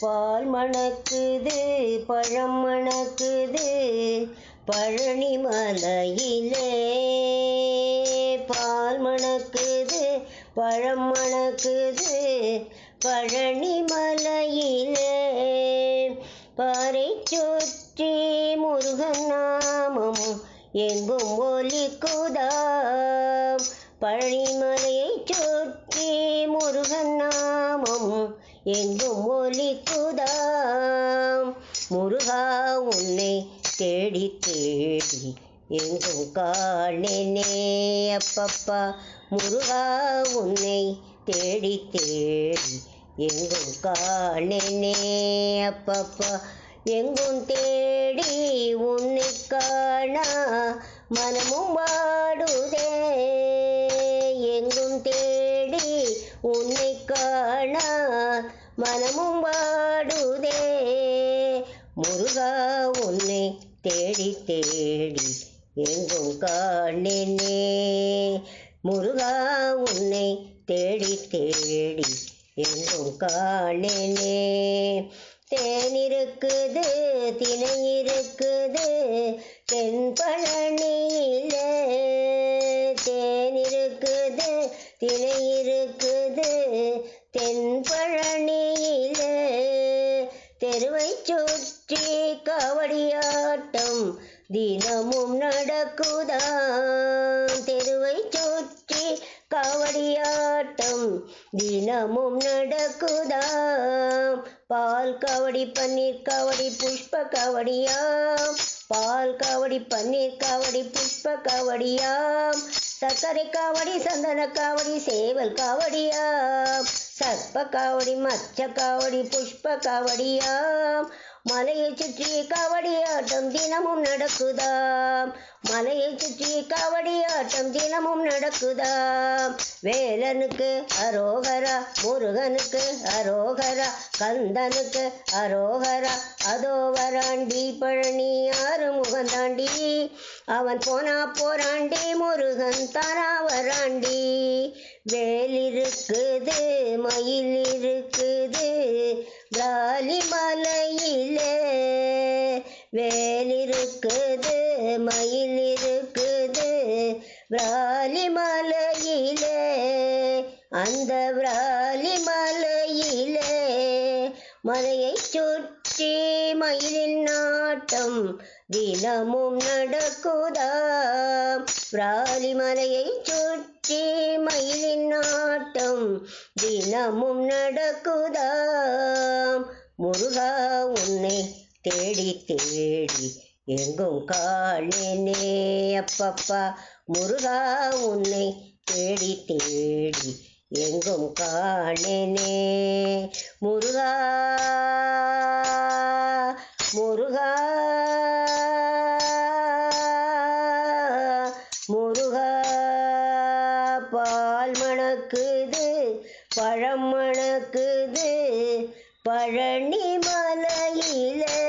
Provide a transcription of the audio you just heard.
பால் மணக்குது பழம் மணக்குது பழனி மலையிலே. பால் மணக்குது பழம் மணக்குது பழனி மலையிலே. பாறை சுற்றி முருகன் நாமம் எங்கும் ஒலிக்குதாம் பழனிமலையை சுற்றி முருகன் நாமம் எங்கும் ஒலி முருகா உன்னை தேடி தேடி எங்கும் காணேனே. அப்பப்பா முருகா உன்னை தேடி தேடி எங்கும் காணேனே. அப்பப்பா எங்கும் தேடி உன்னை காணா மனமும் வாடுதே. எங்கும் தேடி உன்னை காணா மனமும் வாடுதே. முருகா உன்னை தேடி தேடி எங்கும் காணினே. முருகா உன்னை தேடி தேடி எங்கும் காணினே. தேன் இருக்குது திணை இருக்குது தென்ப தினமும் நடக்குதாம். தெருவை சுற்றி காவடியாட்டம் தினமும் நடக்குதாம். பால் காவடி பன்னீர் காவடி புஷ்ப காவடியாம். பால் காவடி பன்னீர் காவடி புஷ்ப காவடியாம். சர்க்கரை காவடி சந்தன காவடி சேவல் காவடியாம். சர்ப்ப காவடி மச்ச காவடி புஷ்ப காவடியாம். மலையை சுற்றி காவடியாட்டம் தினமும் நடக்குதாம். மலையை சுற்றி காவடியாட்டம் தினமும் நடக்குதாம். வேலனுக்கு அரோகரா முருகனுக்கு அரோகரா கந்தனுக்கு அரோகரா அதோ வராண்டி பழனி ஆறு முகந்தாண்டி அவன் போனா போராண்டி முருகன் தானா வராண்டி. வேல் இருக்குது மயில் இருக்குது பிராலி மயிலே வேல் இருக்குது மயில் இருக்குது பிராலி மலையிலே அந்த பிராலி மலையிலே மலையை சுற்றி மயிலின் நாட்டம் தினமும் நடக்குதாம் பிராலி மலையை சுற்றி மயிலின் நாட்டம் தினமும் நடக்குதாம் முருகா உன்னை தேடி தேடி எங்கும் காணேனே அப்பப்பா. முருகா உன்னை தேடி தேடி எங்கும் காணேனே. முருகா முருகா முருகா. பால் மணக்குது பழம் மணக்குது பழனி மலையிலே